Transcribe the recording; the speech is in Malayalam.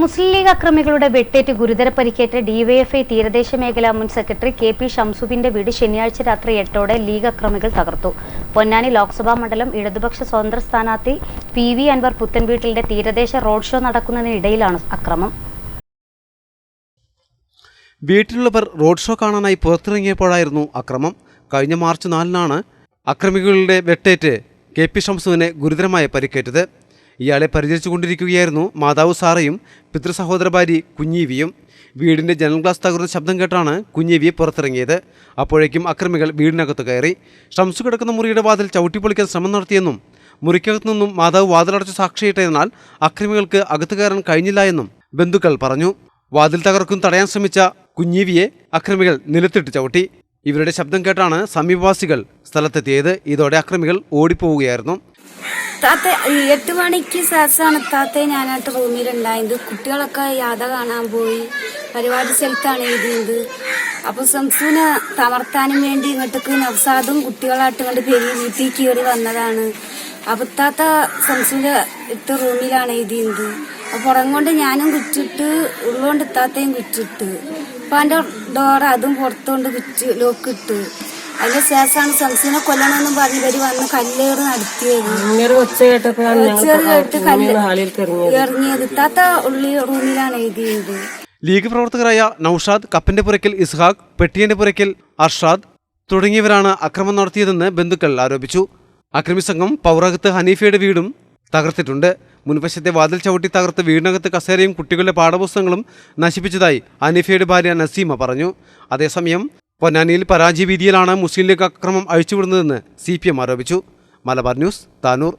മുസ്ലിം ലീഗ് അക്രമികളുടെ വെട്ടേറ്റ് ഗുരുതര പരിക്കേറ്റ ഡിവൈഎഫ്ഐ തീരദേശ മേഖലാ മുൻ സെക്രട്ടറി കെ പി ഷംസുബിന്റെ വീട് ശനിയാഴ്ച രാത്രി എട്ടോടെ ലീഗ് അക്രമികൾ തകർത്തു. പൊന്നാനി ലോക്സഭാ മണ്ഡലം ഇടതുപക്ഷ സ്വതന്ത്ര സ്ഥാനാർത്ഥി പി വി അൻവർ പുത്തൻവീട്ടിലിന്റെ തീരദേശ റോഡ് ഷോ നടക്കുന്നതിനിടയിലാണ് അക്രമം. വീട്ടിലുള്ളവർ റോഡ് ഷോ കാണാനായി പുറത്തിറങ്ങിയപ്പോഴായിരുന്നു അക്രമം. കഴിഞ്ഞ മാർച്ച് നാലിനാണ് അക്രമികളുടെ വെട്ടേറ്റ് കെ പി ഷംസുവിന് ഗുരുതരമായ പരിക്കേറ്റത്. ഇയാളെ പരിചരിച്ചുകൊണ്ടിരിക്കുകയായിരുന്നു മാതാവ് സാറയും പിതൃസഹോദര ഭാര്യ കുഞ്ഞീവിയും വീടിന്റെ ജനൽ ഗ്ലാസ് തകർന്ന ശബ്ദം കേട്ടാണ് കുഞ്ഞീവിയെ പുറത്തിറങ്ങിയത്. അപ്പോഴേക്കും അക്രമികൾ വീടിനകത്ത് കയറി ഷംസു കിടക്കുന്ന മുറിയുടെ വാതിൽ ചവിട്ടിപ്പൊളിക്കാൻ ശ്രമം നടത്തിയെന്നും മുറിക്കകത്തു നിന്നും മാതാവ് വാതിലടച്ച് സാക്ഷിയിട്ടതിനാൽ അക്രമികൾക്ക് അകത്തു കയറാൻ കഴിഞ്ഞില്ല എന്നും ബന്ധുക്കൾ പറഞ്ഞു. വാതിൽ തകർക്കും തടയാൻ ശ്രമിച്ച കുഞ്ഞീവിയെ അക്രമികൾ നിലത്തിട്ട് ചവിട്ടി. ഇവരുടെ ശബ്ദം കേട്ടാണ് സമീപവാസികൾ സ്ഥലത്തെത്തിയത്. ഇതോടെ അക്രമികൾ ഓടിപ്പോവുകയായിരുന്നു. താത്ത എട്ട് മണിക്ക് ശേഷമാണ് താത്ത ഞാനായിട്ട് റൂമിലുണ്ടായത്. കുട്ടികളൊക്കെ യാത കാണാൻ പോയി. പരിപാടി സ്ഥലത്താണ് എഴുതിയത്. അപ്പൊ സംസുവിനെ തമർത്താനും വേണ്ടി ഇങ്ങോട്ടേക്ക് നവസാദും കുട്ടികളായിട്ട് ഇങ്ങോട്ട് പെരിയ വീട്ടിൽ കയറി വന്നതാണ്. അപ്പൊ താത്ത സംസുവിന്റെ ഇട്ട് റൂമിലാണ് എഴുതിയത്. അപ്പൊ പുറം ഞാനും കുറ്റിട്ട് ഉള്ളുകൊണ്ട് താത്തയും കുറ്റിട്ട് അപ്പൊ അതിന്റെ ഡോർ അതും പുറത്തുകൊണ്ട് കുറ്റി ലോക്കിട്ട് അതിന് ശേഷമാണ് സംസുവിനെ കൊല്ലണമെന്നും പറഞ്ഞ് ഇവർ വന്ന് കല്ലേറ് നടത്തിയത്. ഇറങ്ങിയത്. താത്ത ഉള്ളി റൂമിലാണ് എഴുതിയത് ലീഗ് പ്രവർത്തകരായ നൌഷാദ് കപ്പന്റെ പുറക്കിൽ ഇസ്ഹാഖ് പെട്ടിയന്റെ പുറക്കിൽ അർഷാദ് തുടങ്ങിയവരാണ് അക്രമം നടത്തിയതെന്ന് ബന്ധുക്കൾ ആരോപിച്ചു. അക്രമി സംഘം പൗറകത്ത് ഹനീഫയുടെ വീടും തകർത്തിട്ടുണ്ട്. മുൻവശത്തെ വാതിൽ ചവിട്ടി തകർത്ത് വീടിനകത്ത് കസേരയും കുട്ടികളുടെ പാഠപുസ്തകങ്ങളും നശിപ്പിച്ചതായി ഹനീഫയുടെ ഭാര്യ നസീമ പറഞ്ഞു. അതേസമയം പൊന്നാനിയിൽ പരാജയ ഭീതിയിലാണ് മുസ്ലിം ലീഗ് അക്രമം അഴിച്ചുവിടുന്നതെന്ന് സി പി എം ആരോപിച്ചു. മലബാർ ന്യൂസ് താനൂർ.